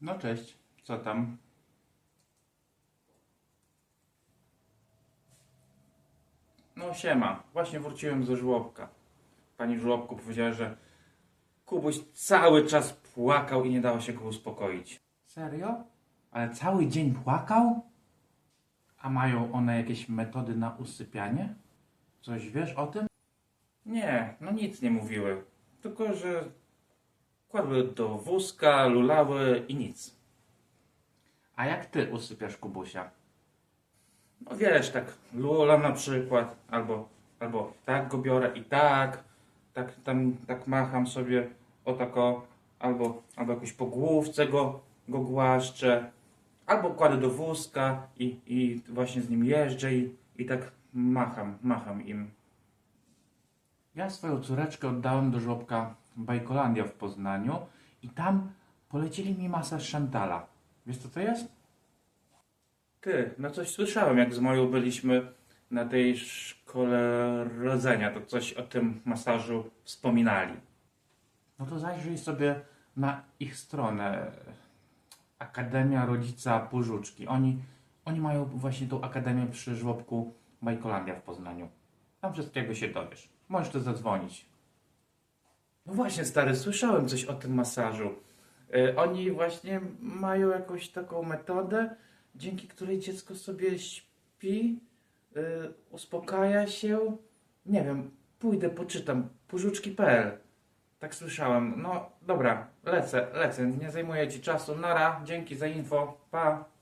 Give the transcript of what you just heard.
No cześć, co tam? No siema, właśnie wróciłem ze żłobka. Pani w żłobku powiedziała, że Kubuś cały czas płakał i nie dało się go uspokoić. Serio? Ale cały dzień płakał? A mają one jakieś metody na usypianie? Coś wiesz o tym? Nie, no nic nie mówiły. Tylko, że kładły do wózka, lulały i nic. A jak ty usypiasz Kubusia? No wiesz, tak lulam na przykład, albo, albo tak go biorę i tak, tak tam, tak macham sobie o tako, albo, albo jakoś po główce go, go głaszczę, albo kładę do wózka i, i właśnie z nim jeżdżę i, i tak macham, macham im. Ja swoją córeczkę oddałem do żłobka Bajkolandia w Poznaniu i tam polecili mi masaż Szantala. Wiesz co to jest? Ty, no coś słyszałem, jak z moją byliśmy na tej szkole rodzenia, to coś o tym masażu wspominali. No to zajrzyj sobie na ich stronę. Akademia Rodzica Półżuczki. Oni, oni mają właśnie tą akademię przy żłobku Bajkolandia w Poznaniu. Tam wszystkiego się dowiesz. Możesz to zadzwonić. No właśnie, stary, słyszałem coś o tym masażu. Y, oni właśnie mają jakąś taką metodę, dzięki której dziecko sobie śpi, y, uspokaja się. Nie wiem, pójdę, poczytam. Półżuczki.pl. Tak słyszałem. No dobra, lecę, lecę. Nie zajmuję ci czasu. Nara, dzięki za info. Pa.